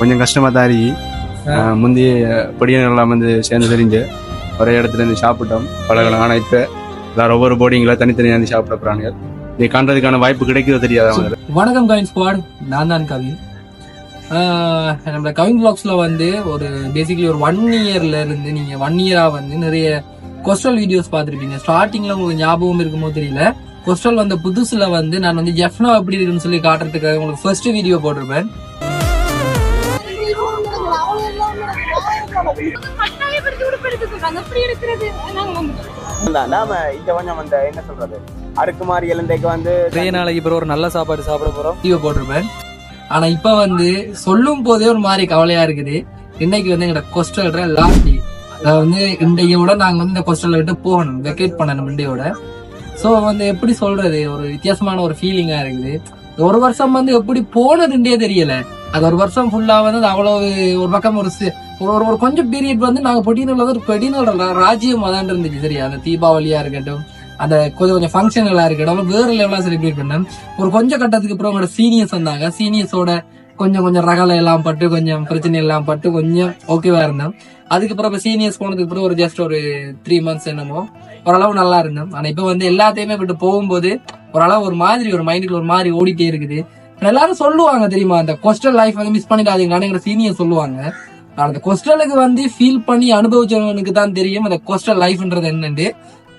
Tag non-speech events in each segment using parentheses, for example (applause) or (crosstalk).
கொஞ்சம் கஷ்டமா தான் இருக்கு. முந்தைய படியன் எல்லாம் வந்து சேர்ந்து தெரிஞ்சு ஒரே இடத்துல இருந்து சாப்பிட்டோம் பழகலாம். ஆனால் இப்போ எல்லாரும் ஒவ்வொரு போர்டிங்கில் தனித்தனியாக இருந்து சாப்பிட போகிறாங்க இதை காண்றதுக்கான வாய்ப்பு கிடைக்கிறதோ தெரியாது அவங்க வணக்கம் கவின் ஸ்குவாட் நான் தான் கவின். நம்ம கவின் பிளாக்ஸ்ல வந்து ஒரு பேசிக்கலி ஒரு ஒன் இயர்ல இருந்து நீங்க ஒன் இயரா வந்து நிறைய கொஸ்டல் வீடியோஸ் பார்த்துருப்பீங்க. ஸ்டார்டிங்ல உங்களுக்கு ஞாபகம் இருக்குமோ தெரியல. கொஸ்டல் வந்த புதுசுல வந்து நான் வந்து ஜெஃப்னா எப்படி இருக்குன்னு சொல்லி காட்டுறதுக்காக உங்களுக்கு ஃபர்ஸ்ட் வீடியோ போட்டிருப்பேன். நாம இங்க கொஞ்சம் அந்த என்ன சொல்றது அடுக்கு இலந்தைக்கு வந்து நிறைய நாளைக்கு பிறகு ஒரு நல்ல சாப்பாடு சாப்பிட போறோம். வீடியோ போட்டிருப்பேன். ஆனா இப்ப வந்து சொல்லும் போதே ஒரு மாதிரி கவலையா இருக்குது. இன்னைக்கு வந்து எங்களோட கொஸ்டல்ற லாஸ்ட் டே அதாவது வந்து இன்றையோட நாங்க வந்து இந்த கொஸ்டலை விட்டு போகணும். வெக்கேட் பண்ணணும் இன்றையோட ஸோ வந்து எப்படி சொல்றது? ஒரு வித்தியாசமான ஒரு ஃபீலிங்கா இருக்குது. ஒரு வருஷம் வந்து எப்படி போனதுன்றே தெரியல. அது ஒரு வருஷம் ஃபுல்லா வந்து அவ்வளோ அவ்வளவு ஒரு பக்கம் ஒரு ஒரு ஒரு- ஒரு கொஞ்சம் பீரியட் வந்து நாங்கள் பொட்டினூர்ல ஒரு பெடினோட ராஜ்யம் அதான் இருந்துச்சு. சரியா? அந்த தீபாவளியா இருக்கட்டும் அந்த கொஞ்சம் கொஞ்சம் ஃபங்க்ஷன்களாக இருக்கட்டும் வேறு லெவலாக செலிப்ரேட் பண்ணேன். ஒரு கொஞ்சம் கட்டத்துக்கு அப்புறம் அவங்களோட சீனியர்ஸ் வந்தாங்க. சீனியர்ஸோட கொஞ்சம் கொஞ்சம் ரகலை எல்லாம் பட்டு கொஞ்சம் பிரச்சனை எல்லாம் பட்டு கொஞ்சம் ஓகேவா இருந்தேன். அதுக்கப்புறம் இப்போ சீனியர்ஸ் போனதுக்கு அப்புறம் ஒரு ஜஸ்ட் ஒரு த்ரீ மந்த்ஸ் என்னமோ ஓரளவு நல்லா இருந்தேன். ஆனால் இப்போ வந்து எல்லாத்தையுமே விட்டு போகும்போது ஓரளவு ஒரு மாதிரி ஒரு மைண்டுக்குள்ள ஒரு மாதிரி ஓடிட்டே இருக்குது. எல்லாரும் சொல்லுவாங்க தெரியுமா? அந்த கொஸ்டல் லைஃப் வந்து மிஸ் பண்ணிடாதீங்கன்னு எங்க சீனியர் சொல்லுவாங்க. அந்த கொஸ்டலுக்கு வந்து ஃபீல் பண்ணி அனுபவிச்சவனுக்கு தான் தெரியும் அந்த கொஸ்டல் லைஃப்ன்றது என்னன்னு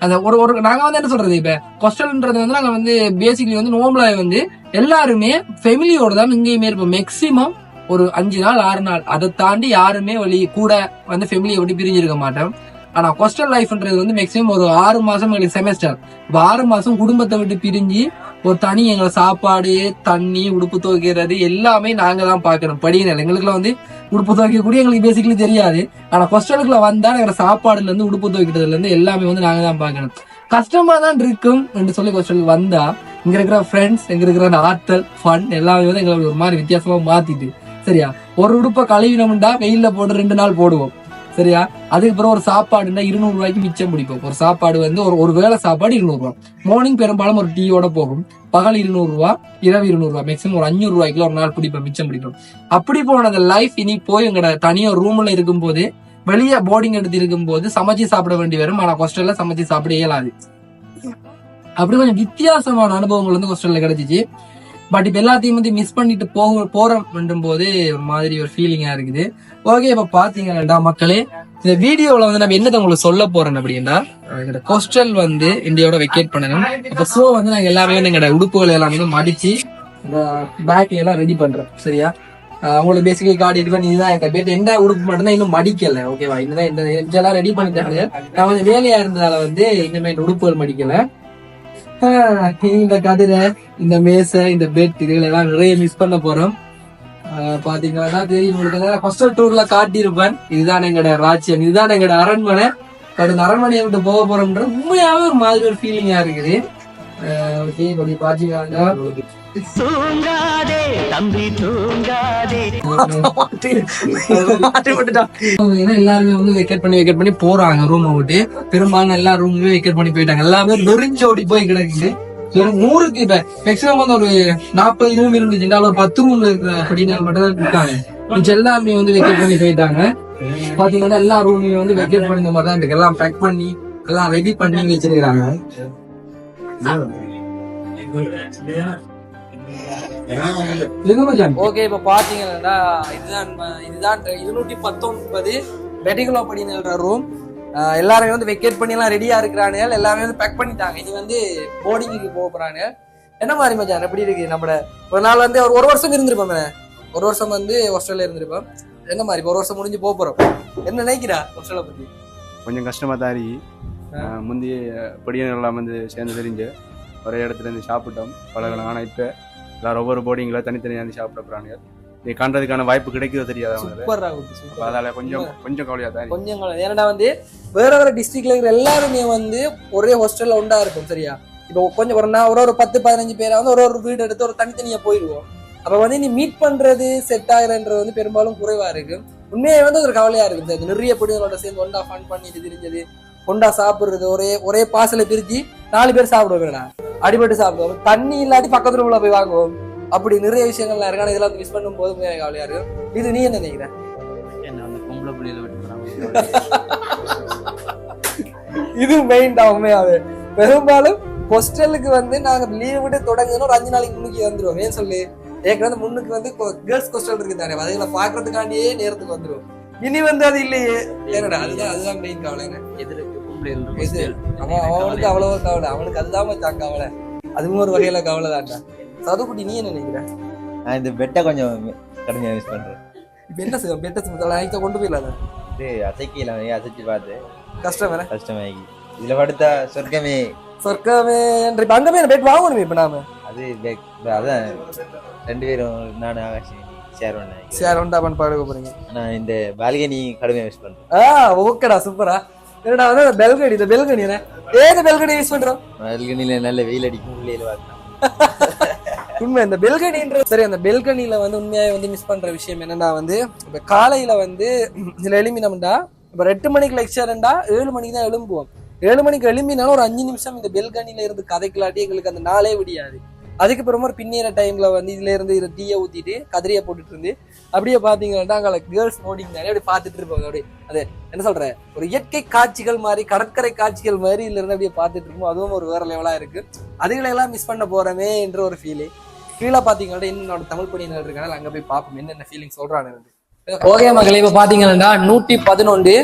அந்த ஒரு ஒரு நாங்க வந்து என்ன சொல்றது இப்ப? கொஸ்டல்ன்றது வந்து நாங்க வந்து பேசிக்கலி வந்து நோம்பலாய் வந்து எல்லாருமே ஃபெமிலியோட தான் இங்கேயுமே இருப்போம். மேக்சிமம் ஒரு அஞ்சு நாள் ஆறு நாள். அதை தாண்டி யாருமே வழி கூட வந்து ஃபெமிலியை விட்டு பிரிஞ்சிருக்க மாட்டோம். ஆனா கொஸ்டல் லைஃப்ன்றது வந்து மேக்ஸிமம் ஒரு ஆறு மாசம் எங்களுக்கு செமஸ்டர் இப்போ ஆறு மாசம் குடும்பத்தை விட்டு பிரிஞ்சு ஒரு தனி எங்களை சாப்பாடு தண்ணி உடுப்பு துவைக்கிறது எல்லாமே நாங்க தான் பாக்கணும். படியினர் எங்களுக்குலாம் வந்து உடுப்பு துவைக்க கூட எங்களுக்கு பேசிக்கலி தெரியாது. ஆனா கொஸ்டலுக்குள்ள வந்தா எங்களை சாப்பாடுல இருந்து உடுப்பு துவைக்கிறதுல இருந்து எல்லாமே வந்து நாங்க தான் பாக்கணும். கஷ்டமா தான் இருக்கும் என்று சொல்லி கொஸ்டலுக்கு வந்தா இங்க இருக்கிற ஃப்ரெண்ட்ஸ் இங்க இருக்கிற அந்த ஆற்றல் ஃபன் எல்லாமே வந்து எங்களுக்கு ஒரு மாதிரி வித்தியாசமா மாத்திட்டு சரியா? ஒரு உடுப்பை கழுவினோம்டா வெயில போட்டு ரெண்டு நாள் போடுவோம். சரியா? அதுக்கப்புறம் ஒரு சாப்பாடுன்னா இருநூறு ரூபாய்க்கு மிச்சம் பிடிப்போம். ஒரு சாப்பாடு வந்து ஒரு ஒரு வேளை சாப்பாடு இருநூறு ரூபா. மார்னிங் பெரும்பாலும் ஒரு டீயோட போகும். பகல் இருநூறு ரூபா இரவு இருநூறு ரூபா. மேக்ஸிமம் ஒரு அஞ்சூறு ரூபாய்க்குள்ள ஒரு நாள் பிடிப்போம் மிச்சம் பிடிப்போம். அப்படி போனது லைஃப் இனி போய் எங்கட தனியா ரூம்ல இருக்கும் போது வெளியே போர்டிங் எடுத்து இருக்கும்போது சமைச்சு சாப்பிட வேண்டி வரும். ஆனா ஹாஸ்டல்ல சமைச்சு சாப்பிட இயலாது. அப்படி கொஞ்சம் வித்தியாசமான அனுபவங்கள் வந்து ஹாஸ்டல்ல கிடைச்சிச்சு. பட் இப்ப எல்லாத்தையும் வந்து மிஸ் பண்ணிட்டு போக போறோம் போது ஒரு மாதிரி ஒரு ஃபீலிங்கா இருக்குது. ஓகே இப்ப பாத்தீங்கன்னா மக்களே இந்த வீடியோல வந்து நம்ம என்னத்தை உங்களுக்கு சொல்ல போறோம் அப்படின்னா எங்களோட கோஸ்டல் வந்து இந்தியாவோட வெக்கேட் பண்ணணும். அப்ப ஸோ வந்து நாங்க எல்லாமே வந்து எங்களோட உடுப்புகள் எல்லாம் வந்து மடிச்சு பேக்ல எல்லாம் ரெடி பண்றோம். சரியா? உங்களுக்கு பேசிக்கலி கார்டு இது பண்ணி இதுதான் எங்க பேட் எந்த உடுப்பு மட்டும்தான் இன்னும் மடிக்கல. ஓகேவா இந்த இந்த எல்லாம் ரெடி பண்ணிட்டாங்க. நான் வந்து வேலையா இருந்ததால வந்து இந்த உடுப்புகள் மடிக்கல. (laughs) இந்த கதிரை இந்த மேசை இந்த பெட் இதுகளெல்லாம் நிறைய மிஸ் பண்ண போறோம். பாத்தீங்கன்னா தெரியும் உங்களுக்கு ஹாஸ்டல் டூர்ல காட்டியிருப்பேன் இதுதான் எங்களோட ராஜ்யம் இதுதான் எங்களோட அரண்மனை. கடந்த அரண்மனையை விட்டு போக போறோம்ன்ற உண்மையாவே ஒரு மாதிரி ஒரு ஃபீலிங்கா இருக்குது. ஓகே இப்படி பாத்தீங்கன்னா ஏன்னா எல்லாருமே வந்து வெக்கேட் பண்ணி வெக்கேட் பண்ணி போறாங்க ரூமை விட்டு. பெரும்பாலும் எல்லா ரூமுமே வெக்கேட் பண்ணி போயிட்டாங்க. எல்லாமே நொறிஞ்சோடி போய் கிடக்குது. ஒரு நூறுக்கு இப்ப மேக்ஸிமம் வந்து ஒரு நாற்பது ரூம் இருந்துச்சுன்னா ஒரு பத்து ரூம்ல இருக்கிற மட்டும் தான் இருக்காங்க. மிச்சம் எல்லாமே வந்து வெக்கேட் பண்ணி போயிட்டாங்க. பாத்தீங்கன்னா எல்லா ரூமையும் வந்து வெக்கேட் பண்ணி இந்த மாதிரி தான் இருக்கு. எல்லாம் பேக் பண்ணி எல்லாம் ரெடி பண்ணி வச்சிருக்காங்க? ஓகே இப்ப பாத்தீங்கன்னா இதுதான் இதுதான் இருநூத்தி பத்தொன்பது வெடிகுலோ படின்ற ரூம் எல்லாருமே வந்து வெக்கேட் பண்ணி எல்லாம் ரெடியா இருக்கிறானுங்க எல்லாமே வந்து பேக் பண்ணிட்டாங்க. இது வந்து போர்டிங்குக்கு போக போறாங்க என்ன மாதிரி மச்சான்? எப்படி இருக்கு? நம்ம ஒரு நாள் வந்து ஒரு ஒரு வருஷம் இருந்திருப்போம். ஒரு வருஷம் வந்து ஹாஸ்டல்ல இருந்திருப்போம். என்ன மாதிரி? இப்ப ஒரு வருஷம் முடிஞ்சு போக போறோம். என்ன நினைக்கிறா ஹாஸ்டலை பத்தி? கொஞ்சம் கஷ்டமா தான் இருக்கு. முந்தைய படியன் எல்லாம் வந்து சேர்ந்து தெரிஞ்சு ஒரே இடத்துல இருந்து சாப்பிட்டோம். பழகலாம். ஆனால் இப்போ எல்லாரும் ஒவ்வொரு போர்டிங்கில் தனித்தனியாக சாப்பிட போகிறாங்க இதை காண்றதுக்கான வாய்ப்பு கிடைக்கிறதோ தெரியாது அவங்களுக்கு சூப்பர் ஆகுது சூப்பர் அதால கொஞ்சம் கொஞ்சம் கவலையாக தான் கொஞ்சம் காலம் ஏன்னா வந்து வேற வேற டிஸ்ட்ரிக்ட்ல இருக்கிற எல்லாருமே வந்து ஒரே ஹாஸ்டல்ல உண்டா இருக்கும் சரியா? இப்போ கொஞ்சம் ஒரு நான் ஒரு ஒரு பத்து பதினஞ்சு பேரை வந்து ஒரு ஒரு வீடு எடுத்து ஒரு தனித்தனியா போயிடுவோம். அப்ப வந்து நீ மீட் பண்றது செட் ஆகுறன்றது வந்து பெரும்பாலும் குறைவா இருக்கு. உண்மையை வந்து ஒரு கவலையா இருக்குது நிறைய பொடிகளோட சேர்ந்து ஒண்டா ஃபன் பண்ணிட்டு தெரிஞ்சது ஒண்டா சாப்பிடுறது ஒரே ஒரே பாசல பிரிச்சு நாலு பேர் சாப்பிடுவோம் வேணா அடிபட்டு சாப்பிடுவோம். தண்ணி இல்லாட்டி பக்கத்துல உள்ள போய் வாங்குவோம். அப்படி நிறைய விஷயங்கள்லாம் இருக்கு. ஆனா இதெல்லாம் மிஸ் பண்ணும் போது கவலையா இருக்கும் இது நீ என்ன நினைக்கிற? இது மெயின் தான் உண்மையாவே. பெரும்பாலும் ஹாஸ்டலுக்கு வந்து நாங்க லீவ் விட்டு தொடங்குன்னு ஒரு அஞ்சு நாளைக்கு முன்னுக்கு வந்துருவோம். ஏன் சொல்லு? ஏற்கனவே முன்னுக்கு வந்து கேர்ள்ஸ் ஹாஸ்டல் இருக்கு தானே. அதுகளை பாக்குறதுக்காண்டியே நேரத்துக்கு வந்துருவோம். இனி வந்து அது இல்லையே. ஏனடா அதுதான் அதுதான் மெயின் கவலை. என்ன? எதிர்க்கு அவன் அவனுக்கு அவ்வளவு கவலை. அவனுக்கு அதுதான் மச்சான் கவலை. அதுவும் ஒரு வகையில கவலை தான்டா சதுக்குட்டி நீ என்ன நினைக்கிற? நான் இந்த பெட்டை கொஞ்சம் கடுமையாக யூஸ் பண்ணுறேன் இப்ப என்ன செய்வோம் பெட்ட நைட்டை கொண்டு போயிடலாம் இது அசைக்கல அசைச்சு பார்த்து. கஷ்டம் வேற இதில் படுத்தா சொர்க்கமே. சொர்க்கமே என்று இப்ப அங்கமே பெட் வாங்கணுமே இப்ப நாம? அது அதான். ரெண்டு பேரும் நானும் ஆகாஷ் ஷேர் பண்ணேன் சரி ஒன்றா பண்ண பாடுக்க போறீங்க. ஆனால் இந்த பால்கனி கடுமையாக யூஸ் பண்ணுறேன் ஆ ஓகேடா சூப்பரா என்னடா வந்து பெல்கனி இந்த பெல்கனி ஏது பெல்கனி யூஸ் பண்றோம்? பால்கனியில் நல்ல வெயில் அடிக்கும் உள்ளே (laughs) உண்மை இந்த பெல்கனின்ற சரி அந்த பெல்கனில வந்து உண்மையாவே வந்து மிஸ் பண்ற விஷயம் என்னன்னா வந்து இப்ப காலையில வந்து இதுல எழுப்பினோம்டா இப்ப எட்டு மணிக்கு லெக்சர்ண்டா ஏழு மணிக்கு தான் எழும்புவோம். ஏழு மணிக்கு எழும்பினாலும் ஒரு அஞ்சு நிமிஷம் இந்த பெல்கனில இருந்து கதைக்கலாட்டி எங்களுக்கு அந்த நாளே விடியாது. அதுக்கு பிறகு ஒரு பின்னிற டைம்ல வந்து இதுல இருந்து இதை டீயை ஊத்திட்டு கதிரியை போட்டுட்டு இருந்து அப்படியே பாத்தீங்கன்னா அங்கே கேர்ள்ஸ் போடிங் தானே அப்படியே பார்த்துட்டு இருப்போம் அப்படியே அது என்ன சொல்ற? ஒரு இயற்கை காட்சிகள் மாதிரி கடற்கரை காட்சிகள் மாதிரி இதுல இருந்து அப்படியே பார்த்துட்டு இருப்போம் அதுவும் ஒரு வேற லெவலா இருக்கு. அதுகளெல்லாம் மிஸ் பண்ண போறோமே என்ற ஒரு ஃபீலு கீழே பாத்தீங்கன்னா இன்னும் என்னோட தமிழ் பணியினர் இருக்கனால அங்க போய் பார்ப்போம். என்னென்ன ஃபீலிங் சொல்றானு ஓகே மகளே இப்ப பாத்தீங்கன்னா நூத்தி பதினொன்று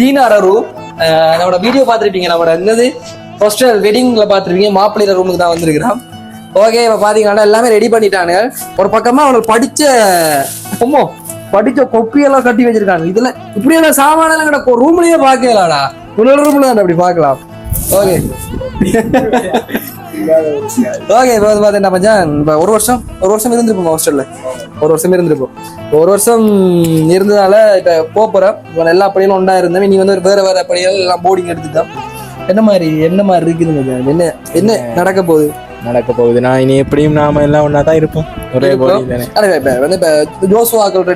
தீனார ரூம் நம்மளோட வீடியோ பார்த்திருப்பீங்க. நம்மளோட என்னது? ஹாஸ்டல் வெட்டிங்ல பார்த்திருப்பீங்க. மாப்பிள்ளை ரூமுக்கு தான் வந்திருக்கிறான். ஓகே இப்ப பாத்தீங்கன்னா எல்லாமே ரெடி பண்ணிட்டானுங்க. ஒரு பக்கமா அவனுக்கு படிச்ச அம்மோ படிச்ச கொப்பியெல்லாம் கட்டி வச்சிருக்காங்க. இதுல இப்படியெல்லாம் சாமானெல்லாம் கிட்ட ரூம்லயே பாக்கலாடா உள்ள ரூம்ல தான் அப்படி பார்க்கலாம் ஓகே ஓகே இப்போ வந்து பார்த்தீங்கன்னா மச்சான் இப்போ ஒரு வருஷம் ஒரு வருஷம் இருந்திருப்போம் ஹாஸ்டலில் ஒரு வருஷம் இருந்திருப்போம். ஒரு வருஷம் இருந்ததால இப்போ போகிறோம் இப்போ எல்லா படிகளும் ஒன்றா இருந்தேன் நீ வந்து ஒரு வேறு வேறு படிகள் எல்லாம் போர்டிங் எடுத்துட்டான் என்ன மாதிரி என்ன மாதிரி இருக்குது மச்சான்? என்ன என்ன நடக்க போகுது? நடக்க போகுது நான் இனி எப்படியும் நாம எல்லாம் ஒன்னா தான் இருப்போம். ஒரே. போடி தானே. வந்து இப்போ ஜோசுவாக்கள்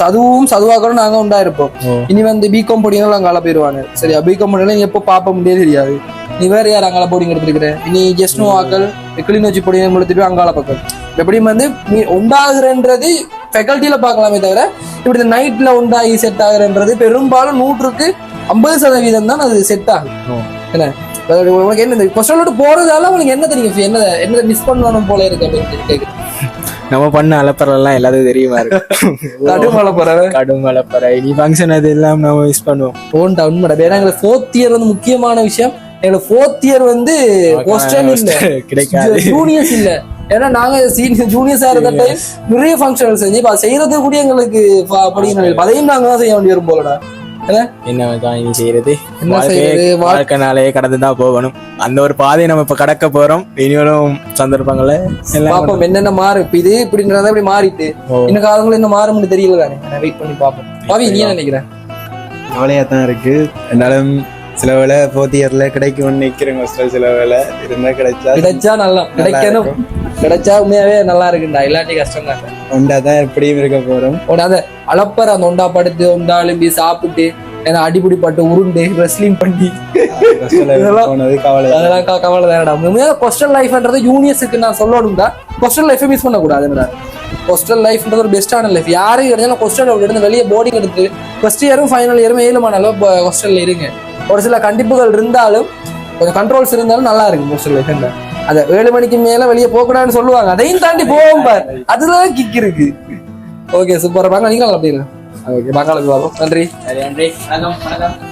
சதுவும் சதுவாக்களும் நாங்க உண்டா இருப்போம். இனி வந்து பிகாம் போடிங்களும் அங்கால போயிருவாங்க. சரியா? பிகாம் போடிங்களும் எப்போ பார்ப்ப முடியாது தெரியாது. நீ வேற யார் அங்கால போடிங் எடுத்துருக்கிற? இனி ஜெஸ்னோ ஆக்கள் கிளிநொச்சி போடிங்க எடுத்துட்டு அங்கால பக்கம் எப்படியும் வந்து நீ உண்டாகுறன்றது ஃபெக்கல்ட்டியில பார்க்கலாமே தவிர இப்படி நைட்ல உண்டாகி செட் ஆகுறன்றது பெரும்பாலும் நூற்றுக்கு ஐம்பது சதவீதம் தான் அது செட் ஆகும். என்ன? உனக்கு என்ன இந்த கொஸ்டின் விட்டு போறதால உனக்கு என்ன தெரியும் என்ன என்ன மிஸ் பண்ணணும் போல இருக்கு அப்படின்னு கேக்குறேன் நம்ம பண்ண அலப்பறெல்லாம் எல்லாத்துக்கும் தெரியுமா இருக்கு? கடுமலை (laughs) போறவ கடும் அலப்பறை இனி ஃபங்க்ஷன் அது எல்லாம் நம்ம மிஸ் பண்ணுவோம். ஓன்டா உண்மைடா ஏன்னா எங்களுக்கு ஃபோர்த் இயர் வந்து முக்கியமான விஷயம். எங்களுக்கு ஃபோர்த் இயர் வந்து ஹாஸ்டல் இல்ல. கிடைக்காது. ஜூனியர்ஸ் இல்ல. ஏன்னா நாங்க சீனியர் ஜூனியர்ஸா இருந்த டைம் நிறைய ஃபங்க்ஷன் செஞ்சு இப்ப செய்யறது கூட எங்களுக்கு படிக்கணும் அதையும் நாங்க தான் செய்ய வேண்டி வரும் போலடா. என்ன தான் இனி செய்யறது? என்ன வாழ்க்கையே- செய்யறது? வாழ்- வாழ்க்கைனாலே கடந்து தான் போகணும். அந்த ஒரு பாதையை நம்ம இப்ப கடக்க போறோம். இனியும் சந்தர்ப்பங்கள பாப்போம் என்னென்ன மாறு இப்ப இது இப்படின்றத இப்படி மாறிட்டு. இன்னும் காலங்களும் இன்னும் மாறும்னு தெரியல தானே? வெயிட் பண்ணி பாப்போம். பாவி நீ என்ன நினைக்கிற? கவலையா தான் இருக்கு. என்னாலும் சில வேலை ஃபோர்த் இயர்ல கிடைக்கும்னு நிக்கிறேன் ஹாஸ்டல் சில வேலை இருந்தா கிடைச்சா கிடைச்சா நல்லா கிடைக்கணும். கிடைச்சா உண்மையாவே நல்லா இருக்குண்டா இல்லாட்டி கஷ்டம் தான் ஒண்டா தான் எப்படியும் இருக்க போறோம். அந்த அளப்பற அந்த ஒண்டா படுத்து ஒண்டா எழும்பி சாப்பிட்டு ஏன்னா அடிபுடி பட்டு உருண்டு ரெஸ்லிங் பண்ணி. அதெல்லாம் கவலை தானடா உண்மையாக ஹாஸ்டல் லைஃப்ன்றது ஜூனியர்ஸுக்கு நான் சொல்லணும்டா. ஹாஸ்டல் லைஃபை மிஸ் பண்ணக்கூடாதுன்றா ஹாஸ்டல் லைஃப்ன்றது ஒரு பெஸ்ட்டான லைஃப் யாரும் கிடைச்சாலும் ஹாஸ்டல் இருந்து வெளியே போர்டிங் எடுத்து ஃபர்ஸ்ட் இயரும் ஃபைனல் இயரும் ஏழுமான அளவு ஹாஸ்டல்ல இருங்க. ஒரு சில கண்டிப்புகள் இருந்தாலும் கொஞ்சம் கண்ட்ரோல்ஸ் இருந்தாலும் நல்லா இருக்கு சில லைஃப் அந்த ஏழு மணிக்கு மேல வெளியே போகக்கூடாதுன்னு சொல்லுவாங்க. அதையும் தாண்டி போவோம் பார். அதுதான் கிக் இருக்கு. ஓகே சூப்பர் வாங்க நீங்களும் அப்படி ஓகே பங்காளுக்கு வரும் நன்றி. நன்றி. வணக்கம் வணக்கம்.